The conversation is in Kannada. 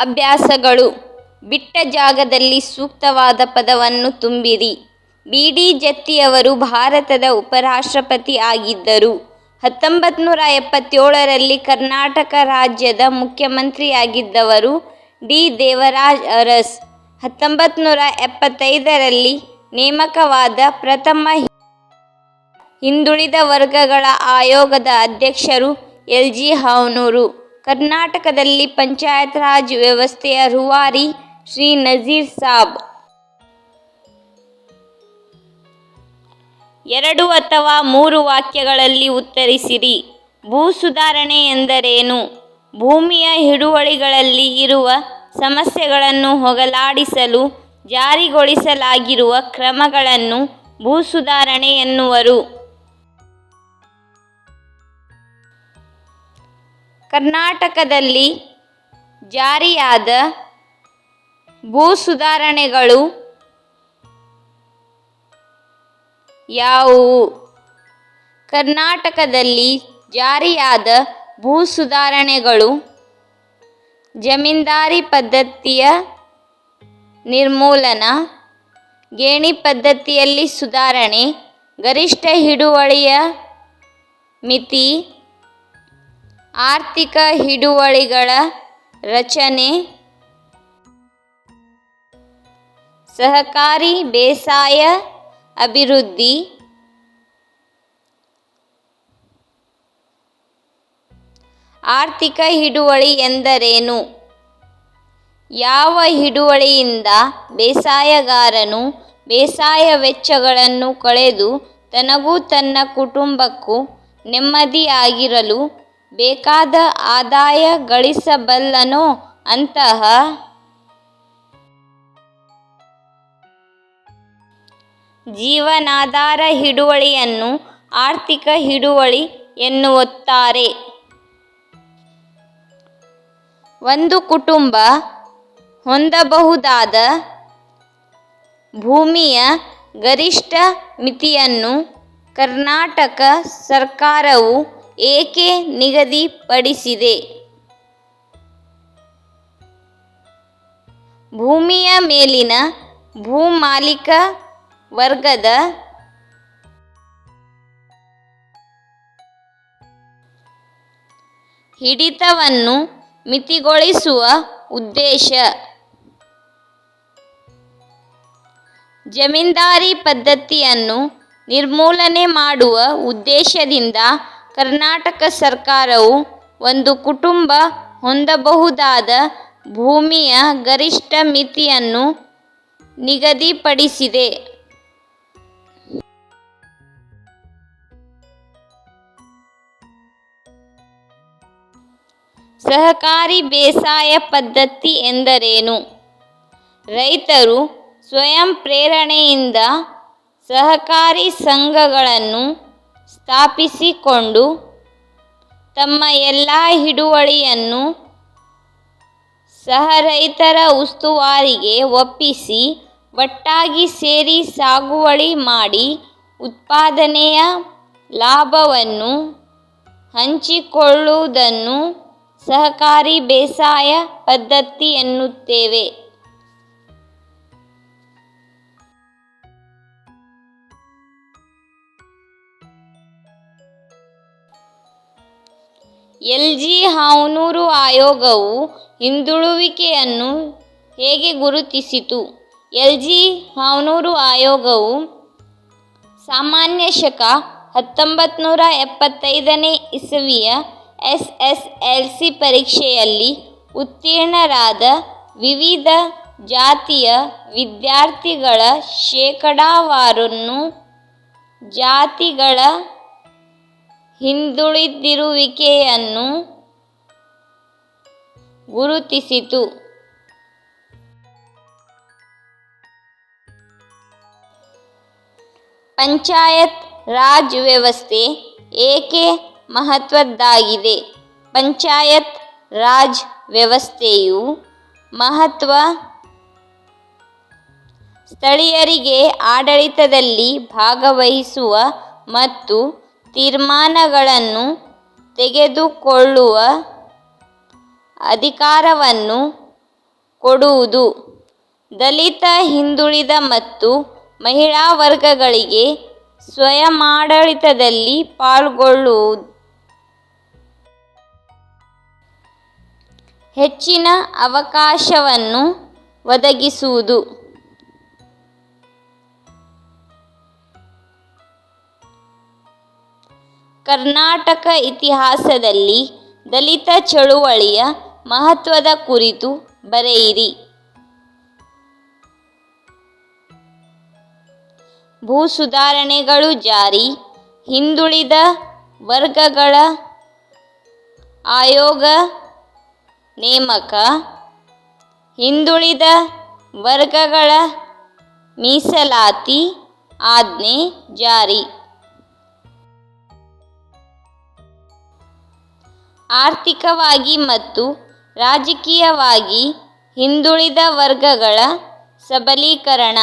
ಅಭ್ಯಾಸಗಳು. ಬಿಟ್ಟ ಜಾಗದಲ್ಲಿ ಸೂಕ್ತವಾದ ಪದವನ್ನು ತುಂಬಿರಿ. ಬಿ ಡಿ ಜತ್ತಿಯವರು ಭಾರತದ ಉಪರಾಷ್ಟ್ರಪತಿ ಆಗಿದ್ದರು. ಹತ್ತೊಂಬತ್ತು ನೂರ ಎಪ್ಪತ್ತೇಳರಲ್ಲಿ ಕರ್ನಾಟಕ ರಾಜ್ಯದ ಮುಖ್ಯಮಂತ್ರಿಯಾಗಿದ್ದವರು ಡಿ. ದೇವರಾಜ್ ಅರಸ್. ಹತ್ತೊಂಬತ್ತು ನೂರ ಎಪ್ಪತ್ತೈದರಲ್ಲಿ ನೇಮಕವಾದ ಪ್ರಥಮ ಹಿಂದುಳಿದ ವರ್ಗಗಳ ಆಯೋಗದ ಅಧ್ಯಕ್ಷರು ಎಲ್. ಜಿ. ಹಾವನೂರು. ಕರ್ನಾಟಕದಲ್ಲಿ ಪಂಚಾಯತ್ ರಾಜ್ ವ್ಯವಸ್ಥೆಯ ರೂವಾರಿ ಶ್ರೀ ನಜೀರ್ ಸಾಬ್. ಎರಡು ಅಥವಾ ಮೂರು ವಾಕ್ಯಗಳಲ್ಲಿ ಉತ್ತರಿಸಿರಿ. ಭೂ ಸುಧಾರಣೆ ಎಂದರೇನು? ಭೂಮಿಯ ಹಿಡುವಳಿಗಳಲ್ಲಿ ಇರುವ ಸಮಸ್ಯೆಗಳನ್ನು ಹೋಗಲಾಡಿಸಲು ಜಾರಿಗೊಳಿಸಲಾಗಿರುವ ಕ್ರಮಗಳನ್ನು ಭೂ ಸುಧಾರಣೆ ಎನ್ನುವರು. ಕರ್ನಾಟಕದಲ್ಲಿ ಜಾರಿಯಾದ ಭೂ ಸುಧಾರಣೆಗಳು ಯಾವುವು? ಕರ್ನಾಟಕದಲ್ಲಿ ಜಾರಿಯಾದ ಭೂ ಸುಧಾರಣೆಗಳು ಜಮೀನ್ದಾರಿ ಪದ್ಧತಿಯ ನಿರ್ಮೂಲನ, ಗೇಣಿ ಪದ್ಧತಿಯಲ್ಲಿ ಸುಧಾರಣೆ, ಗರಿಷ್ಠ ಹಿಡುವಳಿಯ ಮಿತಿ ಆರ್ಥಿಕ ಹಿಡುವಳಿಗಳ ರಚನೆ. ಸಹಕಾರಿ ಬೇಸಾಯ ಅಭಿವೃದ್ಧಿ. ಆರ್ಥಿಕ ಹಿಡುವಳಿ ಎಂದರೇನು? ಯಾವ ಹಿಡುವಳಿಯಿಂದ ಬೇಸಾಯಗಾರನು ಬೇಸಾಯ ವೆಚ್ಚಗಳನ್ನು ಕಳೆದು ತನಗೂ ತನ್ನ ಕುಟುಂಬಕ್ಕೂ ನೆಮ್ಮದಿಯಾಗಿರಲು ಬೇಕಾದ ಆದಾಯ ಗಳಿಸಬಲ್ಲನೋ ಅಂತಹ ಜೀವನಾಧಾರ ಹಿಡುವಳಿಯನ್ನು ಆರ್ಥಿಕ ಹಿಡುವಳಿ ಎನ್ನುತ್ತಾರೆ ಒಂದು ಕುಟುಂಬ ಹೊಂದಬಹುದಾದ ಭೂಮಿಯ ಗರಿಷ್ಠ ಮಿತಿಯನ್ನು ಕರ್ನಾಟಕ ಸರ್ಕಾರವು ಏಕೆ ನಿಗದಿಪಡಿಸಿದೆ? ಭೂಮಿಯ ಮೇಲಿನ ಭೂಮಾಲೀಕ ವರ್ಗದ ಹಿಡಿತವನ್ನು ಮಿತಿಗೊಳಿಸುವ ಉದ್ದೇಶ. ಜಮೀನ್ದಾರಿ ಪದ್ಧತಿಯನ್ನು ನಿರ್ಮೂಲನೆ ಮಾಡುವ ಉದ್ದೇಶದಿಂದ ಕರ್ನಾಟಕ ಸರ್ಕಾರವು ಒಂದು ಕುಟುಂಬ ಹೊಂದಬಹುದಾದ ಭೂಮಿಯ ಗರಿಷ್ಠ ಮಿತಿಯನ್ನು ನಿಗದಿಪಡಿಸಿದೆ. ಸಹಕಾರಿ ಬೇಸಾಯ ಪದ್ಧತಿ ಎಂದರೇನು? ರೈತರು ಸ್ವಯಂ ಪ್ರೇರಣೆಯಿಂದ ಸಹಕಾರಿ ಸಂಘಗಳನ್ನು ಸ್ಥಾಪಿಸಿಕೊಂಡು ತಮ್ಮ ಎಲ್ಲ ಹಿಡುವಳಿಯನ್ನು ಸಹ ರೈತರ ಉಸ್ತುವಾರಿಗೆ ಒಪ್ಪಿಸಿ ಒಟ್ಟಾಗಿ ಸೇರಿ ಸಾಗುವಳಿ ಮಾಡಿ ಉತ್ಪಾದನೆಯ ಲಾಭವನ್ನು ಹಂಚಿಕೊಳ್ಳುವುದನ್ನು ಸಹಕಾರಿ ಬೇಸಾಯ ಪದ್ಧತಿ ಎನ್ನುತ್ತೇವೆ. ಎಲ್ ಜಿ ಹಾವನೂರು ಆಯೋಗವು ಹಿಂದುಳುವಿಕೆಯನ್ನು ಹೇಗೆ ಗುರುತಿಸಿತು? ಎಲ್ ಜಿ ಹಾವನೂರು ಆಯೋಗವು ಸಾಮಾನ್ಯ ಶಕ ಹತ್ತೊಂಬತ್ತು ನೂರ ಎಪ್ಪತ್ತೈದನೇ ಇಸವಿಯ ಎಸ್ ಎಸ್ ಎಲ್ ಸಿ ಪರೀಕ್ಷೆಯಲ್ಲಿ ಉತ್ತೀರ್ಣರಾದ ವಿವಿಧ ಜಾತಿಯ ವಿದ್ಯಾರ್ಥಿಗಳ ಶೇಕಡಾವಾರನ್ನು ಜಾತಿಗಳ ಹಿಂದುಳಿದಿರುವಿಕೆಯನ್ನು ಗುರುತಿಸಿತು. ಪಂಚಾಯತ್ ರಾಜ್ ವ್ಯವಸ್ಥೆ ಏಕೆ ಮಹತ್ವದ್ದಾಗಿದೆ? ಪಂಚಾಯತ್ ರಾಜ್ ವ್ಯವಸ್ಥೆಯು ಮಹತ್ವ ಸ್ಥಳೀಯರಿಗೆ ಆಡಳಿತದಲ್ಲಿ ಭಾಗವಹಿಸುವ ಮತ್ತು ತೀರ್ಮಾನಗಳನ್ನು ತೆಗೆದುಕೊಳ್ಳುವ ಅಧಿಕಾರವನ್ನು ಕೊಡುವುದು. ದಲಿತ ಹಿಂದುಳಿದ ಮತ್ತು ಮಹಿಳಾ ವರ್ಗಗಳಿಗೆ ಸ್ವಯಮಾಡಳಿತದಲ್ಲಿ ಪಾಲ್ಗೊಳ್ಳುವುದು. ಹೆಚ್ಚಿನ ಅವಕಾಶವನ್ನು ಒದಗಿಸುವುದು. ಕರ್ನಾಟಕ ಇತಿಹಾಸದಲ್ಲಿ ದಲಿತ ಚಳುವಳಿಯ ಮಹತ್ವದ ಕುರಿತು ಬರೆಯಿರಿ. ಭೂ ಸುಧಾರಣೆಗಳು ಜಾರಿ, ಹಿಂದುಳಿದ ವರ್ಗಗಳ ಆಯೋಗ ನೇಮಕ, ಹಿಂದುಳಿದ ವರ್ಗಗಳ ಮೀಸಲಾತಿ ಆಜ್ಞೆ ಜಾರಿ. ಆರ್ಥಿಕವಾಗಿ ಮತ್ತು ರಾಜಕೀಯವಾಗಿ ಹಿಂದುಳಿದ ವರ್ಗಗಳ ಸಬಲೀಕರಣ.